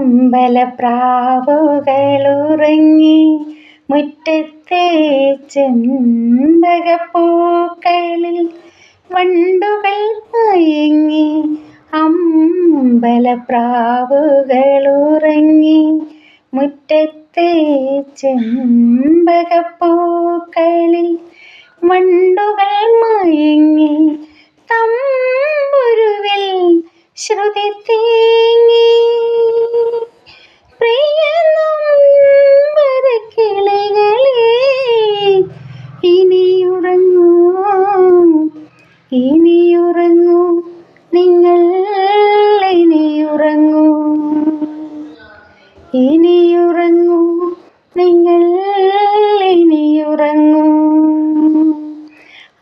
അമ്പലപ്രാവുകളുറങ്ങി മുറ്റത്തെ ചെമ്പകപ്പൂക്കളിൽ വണ്ടുകൾ മയങ്ങി അമ്പലപ്രാവുകളുറങ്ങി മുറ്റത്തെ ചെമ്പകപ്പൂക്കളിൽ വണ്ടുകൾ മയങ്ങി തമ്പുരുവിൽ ശ്രുതി തേങ്ങി ഇനിയുറങ്ങൂ. നിങ്ങൾ ഇനിയുറങ്ങൂ. ഇനിയുറങ്ങൂ. നിങ്ങൾ ഇനിയുറങ്ങൂ.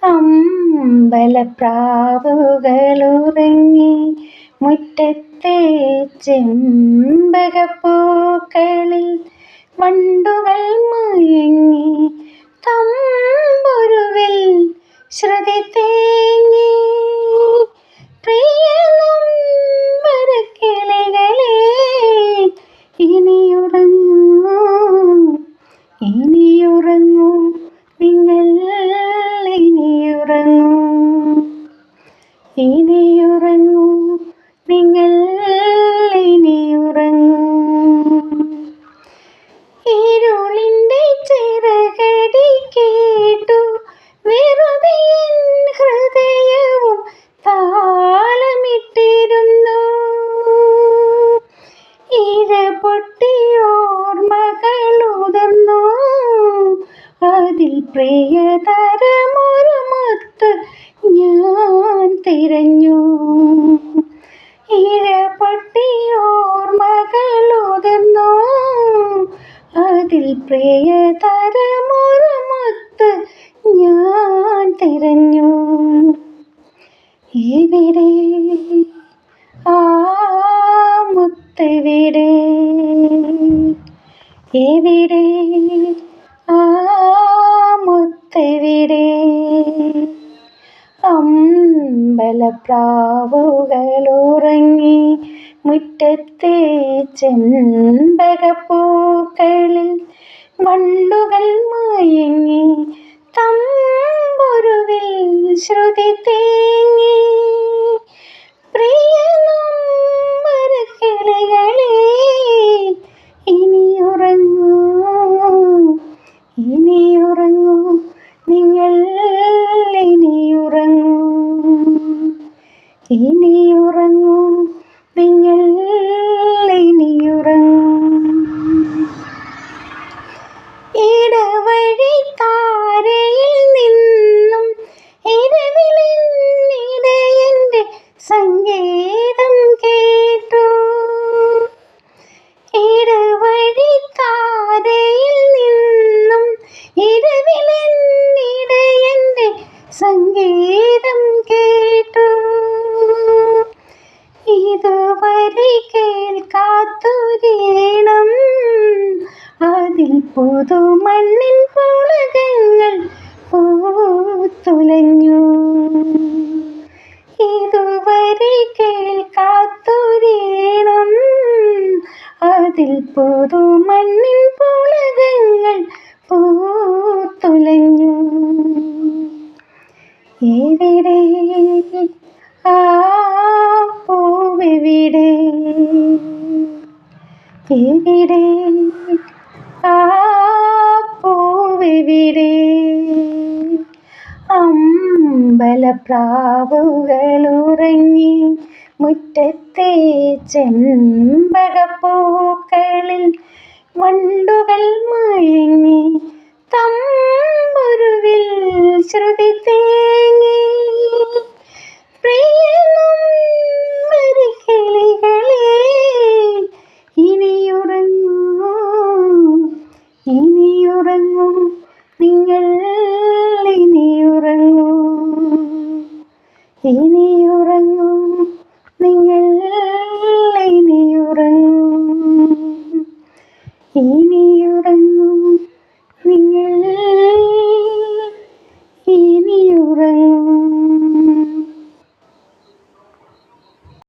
അമ്പലപ്രാവുകളുറങ്ങി മുറ്റത്തെ ചെമ്പകപ്പൂക്കളിൽ വണ്ടുകൾ ഇനിയുറങ്ങൂ. നിങ്ങൾ ഇനിയുറങ്ങൂ. ചിറകടി കേട്ടു. വെറുതെ ഹൃദയവും താളമിട്ടിരുന്നു. ഇര പൊട്ടിയോർമകളുതിർന്നു അതിൽ പ്രിയതരമൊരു മുത്ത് ഞാൻ തിരഞ്ഞു. ഇര മകളുതന്നു അതിൽ പ്രിയതരമൊരു മുത്ത് ഞാൻ തിരഞ്ഞു. ഇവിടെ ആ മുത്തവിടെ? എവിടെ? ആ മുത്തെവിടെ? അമ്പലപ്രാവുകളുറങ്ങി മുറ്റത്തെ ചെമ്പകപ്പൂക്കളിൽ വണ്ടുകൾ മയങ്ങി തമ്പുരുവിൽ ശ്രുതി തേങ്ങി ഇനിയുറങ്ങൂ. നിങ്ങൾ ഇനിയുറങ്ങൂ. ഇടവഴി താരയിൽ നിന്നും ഇരവിലിനിടയന്റെ സംഗീതം കേട്ടു. ഇടവഴി താരയിൽ നിന്നും ഇരവിലിനിടയന്റെ സംഗീതം കേട്ടു ഇതുവരെ കേൾക്കാത്തൊരേണം അതിൽ പുതുമണ്ണിൻ പുളകങ്ങൾ പൂത്തുലഞ്ഞു. ഇതുവരെ കേൾക്കാത്തൊരേണം അതിൽ പുതുമണ്ണിൻ പുളകങ്ങൾ പൂത്തുലഞ്ഞു. എവിടെ എവിടെ ആ പൂവെവിടെ. അമ്പലപ്രാവുകളുറങ്ങി മുറ്റത്തെ ചെമ്പകപ്പൂക്കളിൽ വണ്ടുകൾ മയങ്ങി 因为有